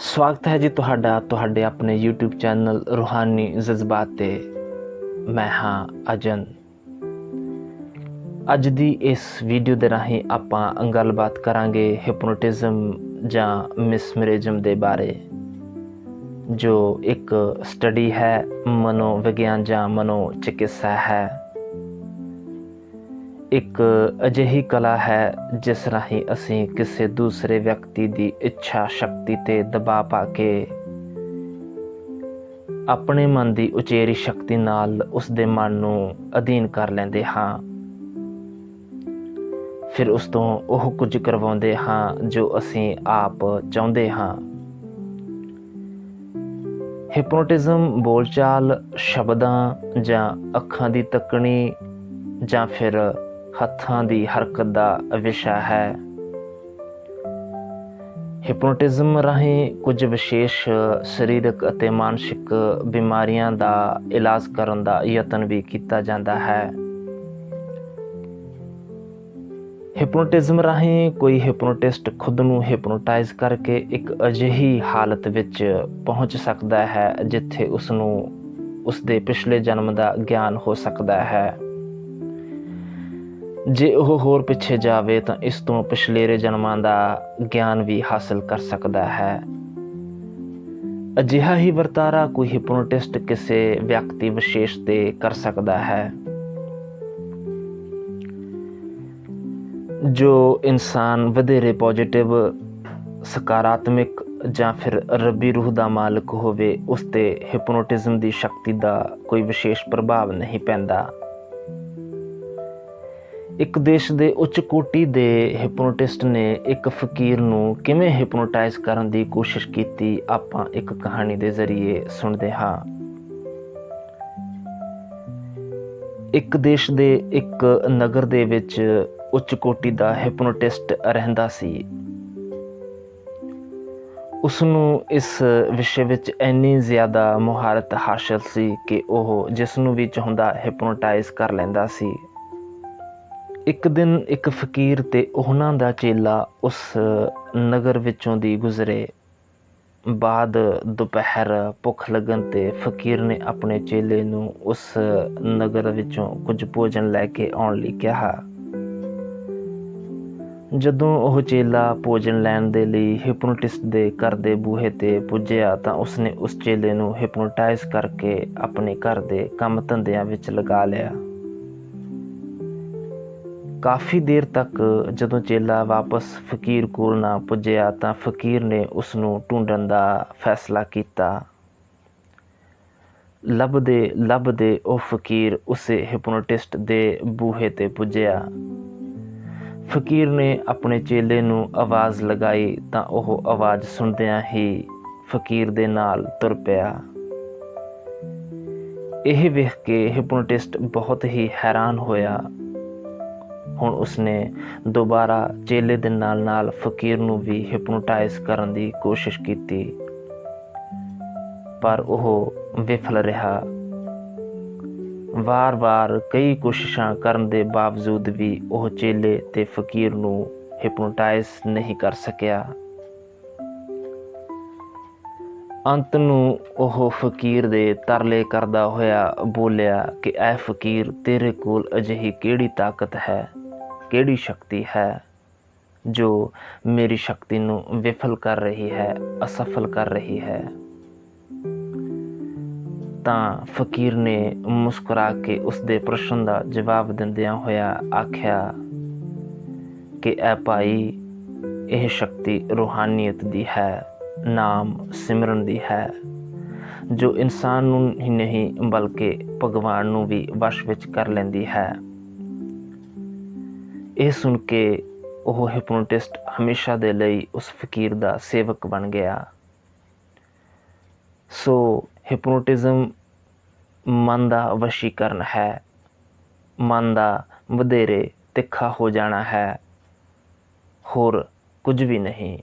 ਸਵਾਗਤ ਹੈ ਜੀ ਤੁਹਾਡਾ, ਤੁਹਾਡੇ ਆਪਣੇ YouTube ਚੈਨਲ ਰੂਹਾਨੀ ਜਜ਼ਬਾਤ ਤੇ। ਮੈਂ ਹਾਂ ਅਜਨ। ਅੱਜ ਦੀ ਇਸ ਵੀਡੀਓ ਦੇ ਰਾਹੀਂ ਆਪਾਂ ਗੱਲਬਾਤ ਕਰਾਂਗੇ ਹਿਪਨੋਟਿਜ਼ਮ ਜਾਂ ਮਿਸਮਰੇਜਮ ਦੇ ਬਾਰੇ, ਜੋ ਇੱਕ ਸਟੱਡੀ ਹੈ, ਮਨੋਵਿਗਿਆਨ ਜਾਂ ਮਨੋ ਚਿਕਿਤਸਾ ਹੈ। ਇੱਕ ਅਜਿਹੀ ਕਲਾ ਹੈ ਜਿਸ ਰਾਹੀਂ ਅਸੀਂ ਕਿਸੇ ਦੂਸਰੇ ਵਿਅਕਤੀ ਦੀ ਇੱਛਾ ਸ਼ਕਤੀ ਤੇ ਦਬਾਅ ਪਾ ਕੇ ਆਪਣੇ ਮਨ ਦੀ ਉਚੇਰੀ ਸ਼ਕਤੀ ਨਾਲ ਉਸ ਦੇ ਮਨ ਨੂੰ ਅਧੀਨ ਕਰ ਲੈਂਦੇ ਹਾਂ। ਫਿਰ ਉਸ ਤੋਂ ਉਹ ਕੁਝ ਕਰਵਾਉਂਦੇ ਹਾਂ ਜੋ ਅਸੀਂ ਆਪ ਚਾਹੁੰਦੇ ਹਾਂ। ਹਿਪਨੋਟਿਜ਼ਮ ਬੋਲਚਾਲ, ਸ਼ਬਦਾਂ ਜਾਂ ਅੱਖਾਂ ਦੀ ਤੱਕਣੀ ਜਾਂ ਫਿਰ ਹੱਥਾਂ ਦੀ ਹਰਕਤ ਦਾ ਵਿਸ਼ਾ ਹੈ। ਹਿਪਨੋਟਿਜ਼ਮ ਰਾਹੀਂ ਕੁਝ ਵਿਸ਼ੇਸ਼ ਸਰੀਰਕ ਅਤੇ ਮਾਨਸਿਕ ਬਿਮਾਰੀਆਂ ਦਾ ਇਲਾਜ ਕਰਨ ਦਾ ਯਤਨ ਵੀ ਕੀਤਾ ਜਾਂਦਾ ਹੈ। ਹਿਪਨੋਟਿਜ਼ਮ ਰਾਹੀਂ ਕੋਈ ਹਿਪਨੋਟਿਸਟ ਖੁਦ ਨੂੰ ਹਿਪਨੋਟਾਈਜ਼ ਕਰਕੇ ਇੱਕ ਅਜਿਹੀ ਹਾਲਤ ਵਿੱਚ ਪਹੁੰਚ ਸਕਦਾ ਹੈ, ਜਿੱਥੇ ਉਸ ਨੂੰ ਉਸ ਦੇ ਪਿਛਲੇ ਜਨਮ ਦਾ ਗਿਆਨ ਹੋ ਸਕਦਾ ਹੈ। ਜੇ ਉਹ ਹੋਰ ਪਿੱਛੇ ਜਾਵੇ ਤਾਂ ਇਸ ਤੋਂ ਪਿਛਲੇਰੇ ਜਨਮਾਂ ਦਾ ਗਿਆਨ ਵੀ ਹਾਸਲ ਕਰ ਸਕਦਾ ਹੈ। ਅਜਿਹਾ ਹੀ ਵਰਤਾਰਾ ਕੋਈ ਹਿਪਨੋਟਿਸਟ ਕਿਸੇ ਵਿਅਕਤੀ ਵਿਸ਼ੇਸ਼ ਤੇ ਕਰ ਸਕਦਾ ਹੈ। ਜੋ ਇਨਸਾਨ ਵਧੇਰੇ ਪੋਜ਼ਿਟਿਵ ਸਕਾਰਾਤਮਕ ਜਾਂ ਫਿਰ ਰੱਬੀ ਰੂਹ ਦਾ ਮਾਲਕ ਹੋਵੇ, ਉਸ ਤੇ ਹਿਪਨੋਟਿਜ਼ਮ ਦੀ ਸ਼ਕਤੀ ਦਾ ਕੋਈ ਵਿਸ਼ੇਸ਼ ਪ੍ਰਭਾਵ ਨਹੀਂ ਪੈਂਦਾ। ਇੱਕ ਦੇਸ਼ ਦੇ ਉੱਚ ਕੋਟੀ ਦੇ ਹਿਪਨੋਟਿਸਟ ਨੇ ਇੱਕ ਫਕੀਰ ਨੂੰ ਕਿਵੇਂ ਹਿਪਨੋਟਾਈਜ਼ ਕਰਨ ਦੀ ਕੋਸ਼ਿਸ਼ ਕੀਤੀ, ਆਪਾਂ ਇੱਕ ਕਹਾਣੀ ਦੇ ਜ਼ਰੀਏ ਸੁਣਦੇ ਹਾਂ। ਇੱਕ ਦੇਸ਼ ਦੇ ਇੱਕ ਨਗਰ ਦੇ ਵਿੱਚ ਉੱਚ ਕੋਟੀ ਦਾ ਹਿਪਨੋਟਿਸਟ ਰਹਿੰਦਾ ਸੀ। ਉਸ ਨੂੰ ਇਸ ਵਿਸ਼ੇ ਵਿੱਚ ਇੰਨੀ ਜ਼ਿਆਦਾ ਮੁਹਾਰਤ ਹਾਸਲ ਸੀ ਕਿ ਉਹ ਜਿਸ ਨੂੰ ਵੀ ਚਾਹੁੰਦਾ ਹਿਪਨੋਟਾਈਜ਼ ਕਰ ਲੈਂਦਾ ਸੀ। ਇੱਕ ਦਿਨ ਇੱਕ ਫਕੀਰ ਤੇ ਉਹਨਾਂ ਦਾ ਚੇਲਾ ਉਸ ਨਗਰ ਵਿੱਚੋਂ ਦੀ ਗੁਜ਼ਰੇ। ਬਾਅਦ ਦੁਪਹਿਰ ਭੁੱਖ ਲੱਗਣ ਤੇ ਫਕੀਰ ਨੇ ਆਪਣੇ ਚੇਲੇ ਨੂੰ ਉਸ ਨਗਰ ਵਿੱਚੋਂ ਕੁਝ ਭੋਜਨ ਲੈ ਕੇ ਆਉਣ ਲਈ ਕਿਹਾ। ਜਦੋਂ ਉਹ ਚੇਲਾ ਭੋਜਨ ਲੈਣ ਦੇ ਲਈ ਹਿਪਨੋਟਿਸਟ ਦੇ ਘਰ ਦੇ ਬੂਹੇ ਤੇ ਪੁੱਜਿਆ ਤਾਂ ਉਸਨੇ ਉਸ ਚੇਲੇ ਨੂੰ ਹਿਪਨੋਟਾਈਜ਼ ਕਰਕੇ ਆਪਣੇ ਘਰ ਦੇ ਕੰਮ ਧੰਦਿਆਂ ਵਿੱਚ ਲਗਾ ਲਿਆ। ਕਾਫੀ ਦੇਰ ਤੱਕ ਜਦੋਂ ਚੇਲਾ ਵਾਪਸ ਫਕੀਰ ਕੋਲ ਨਾ ਪੁੱਜਿਆ ਤਾਂ ਫਕੀਰ ਨੇ ਉਸ ਨੂੰ ਢੂੰਡਣ ਦਾ ਫੈਸਲਾ ਕੀਤਾ। ਲੱਭਦੇ ਲੱਭਦੇ ਉਹ ਫਕੀਰ ਉਸੇ ਹਿਪਨੋਟਿਸਟ ਦੇ ਬੂਹੇ ਤੇ ਪੁੱਜਿਆ। ਫਕੀਰ ਨੇ ਆਪਣੇ ਚੇਲੇ ਨੂੰ ਆਵਾਜ਼ ਲਗਾਈ ਤਾਂ ਉਹ ਆਵਾਜ਼ ਸੁਣਦਿਆਂ ਹੀ ਫਕੀਰ ਦੇ ਨਾਲ ਤੁਰ ਪਿਆ। ਇਹ ਵੇਖ ਕੇ ਹਿਪਨੋਟਿਸਟ ਬਹੁਤ ਹੀ ਹੈਰਾਨ ਹੋਇਆ। ਹੁਣ ਉਸਨੇ ਦੁਬਾਰਾ ਚੇਲੇ ਦੇ ਨਾਲ ਨਾਲ ਫਕੀਰ ਨੂੰ ਵੀ ਹਿਪਨੋਟਾਈਜ਼ ਕਰਨ ਦੀ ਕੋਸ਼ਿਸ਼ ਕੀਤੀ। ਪਰ ਉਹ ਵਿਫਲ ਰਿਹਾ। ਵਾਰ-ਵਾਰ ਕਈ ਕੋਸ਼ਿਸ਼ਾਂ ਕਰਨ ਦੇ ਬਾਵਜੂਦ ਵੀ ਉਹ ਚੇਲੇ ਤੇ ਫਕੀਰ ਨੂੰ ਹਿਪਨੋਟਾਈਜ਼ ਨਹੀਂ ਕਰ ਸਕਿਆ। ਅੰਤ ਨੂੰ ਉਹ ਫਕੀਰ ਦੇ ਤਰਲੇ ਕਰਦਾ ਹੋਇਆ ਬੋਲਿਆ ਕਿ, ਐ ਫਕੀਰ, ਤੇਰੇ ਕੋਲ ਅਜਿਹੀ ਕਿਹੜੀ ਤਾਕਤ ਹੈ? ਕਿਹੜੀ ਸ਼ਕਤੀ ਹੈ ਜੋ ਮੇਰੀ ਸ਼ਕਤੀ ਨੂੰ ਵਿਫਲ ਕਰ ਰਹੀ ਹੈ, ਅਸਫਲ ਕਰ ਰਹੀ ਹੈ? ਤਾਂ ਫਕੀਰ ਨੇ ਮੁਸਕਰਾ ਕੇ ਉਸ ਦੇ ਪ੍ਰਸ਼ਨ ਦਾ ਜਵਾਬ ਦਿੰਦਿਆਂ ਹੋਇਆ ਆਖਿਆ ਕਿ, ਐ ਭਾਈ, ਇਹ ਸ਼ਕਤੀ ਰੂਹਾਨੀਅਤ ਦੀ ਹੈ, ਨਾਮ ਸਿਮਰਨ ਦੀ ਹੈ, ਜੋ ਇਨਸਾਨ ਨੂੰ ਹੀ ਨਹੀਂ ਬਲਕਿ ਭਗਵਾਨ ਨੂੰ ਵੀ ਵਸ਼ ਵਿੱਚ ਕਰ ਲੈਂਦੀ ਹੈ। ਇਹ ਸੁਣ ਕੇ ਉਹ ਹਿਪਨੋਟਿਸਟ ਹਮੇਸ਼ਾ ਦੇ ਲਈ ਉਸ ਫਕੀਰ ਦਾ ਸੇਵਕ ਬਣ ਗਿਆ। ਸੋ ਹਿਪਨੋਟਿਜ਼ਮ ਮਨ ਦਾ ਵਸ਼ੀਕਰਨ ਹੈ। ਮਨ ਦਾ ਵਧੇਰੇ ਤਿੱਖਾ ਹੋ ਜਾਣਾ ਹੈ। ਹੋਰ ਕੁਝ ਵੀ ਨਹੀਂ।